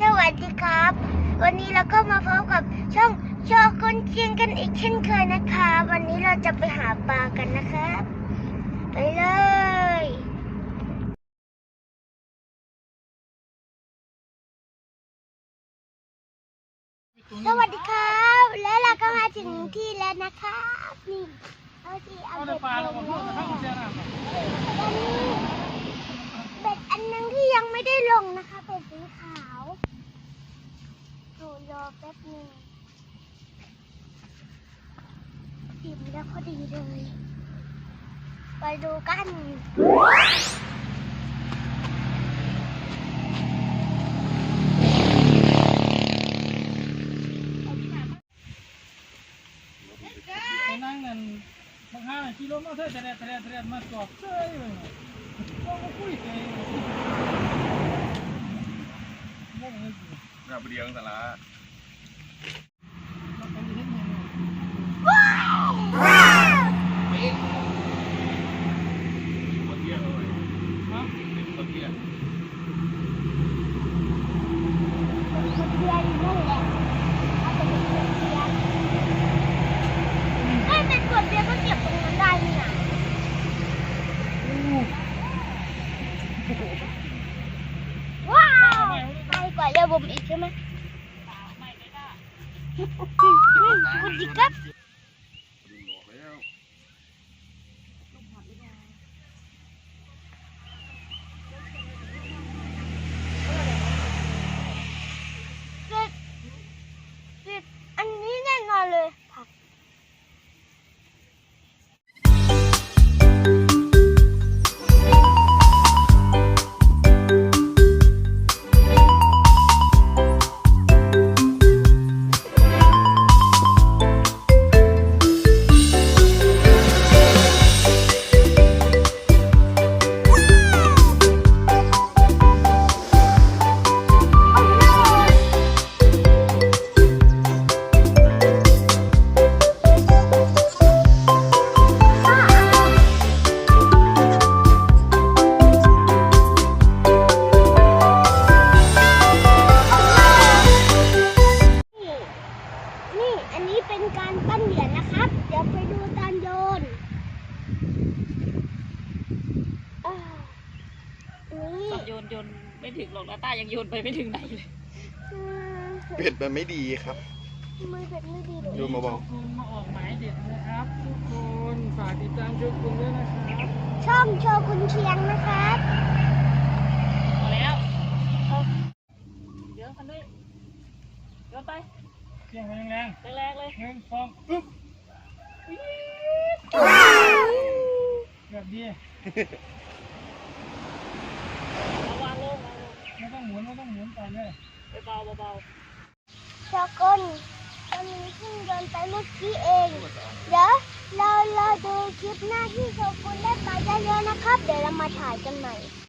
สวัสดีครับ วันนี้เราก็มาพบกับช่องโชกุนเชียงกันอีกเช่นเคยนะคะ วันนี้เราจะไปหาปลากันนะครับ ไปเลยสวัสดีครับ และเราก็มาถึงที่แล้วนะครับนี่เอาที่เอาเอาเบ็ในดปลาลเรางก็แล้พูดวแต่ทั้งหมดเสียน้ำเบ็ดอันนึงที่ยังไม่ได้ลงนะคะเป็นสีขาวโอ้ รอแป๊บหนึงอิ่มแล้วพอดีเลย ไปดูกันไปนั่งนั่นบางห้าขี่รถมาเถอะแต่แดดแต่แดดแต่แดดมาสอบเซ้ยเลยก็มาคุยกันงงเลยสิงานบดีของสาระมันเป็นที่ไหนว้าวคนเที่ยวเล ว คนเดียวอยู่นั่นแหละเอาแต่เป็นคนเดียวเอ้ยเป็นคนเดียวก็เก็บตรงนั้นได้นี่นะว้าวไปกว่าเรือผมอีกใช่ไหม คุ เป็นการปั้นเหรียญนะครับ เดี๋ยวไปดูตอนโยนอ่านี่ตอนโยนโยนไม่ถึงหรอกนะต้ายังโยนไปไม่ถึงไหนเลยอืมเป็ดมันไม่ดีครับมือเป็นไม่ดีเลยโยนเบาคุณมาออกหมายเด็ดนะครับทุกคนฝากติดตามช่วยคุณด้วยนะครับช่องโชกุนเชียงนะครับพอแล้วเดี๋ยวคันด้วยโยนไปเสียงมันแรงแรงๆเลยๆหนึ่งสองปึ๊บแบบดีเอาวางลงวางลงไม่ต้องหมุนไม่ต้องหมุนไปเลยไปเบาเบาโชกุนตอนนี้เพิ่งโยนไปเมื่อกี้เอง เดี๋ยวเราเราดูคลิปหน้าที่โชกุนได้ปลาเยอะๆนะครับ เดี๋ยวเรามาถ่ายกันใหม่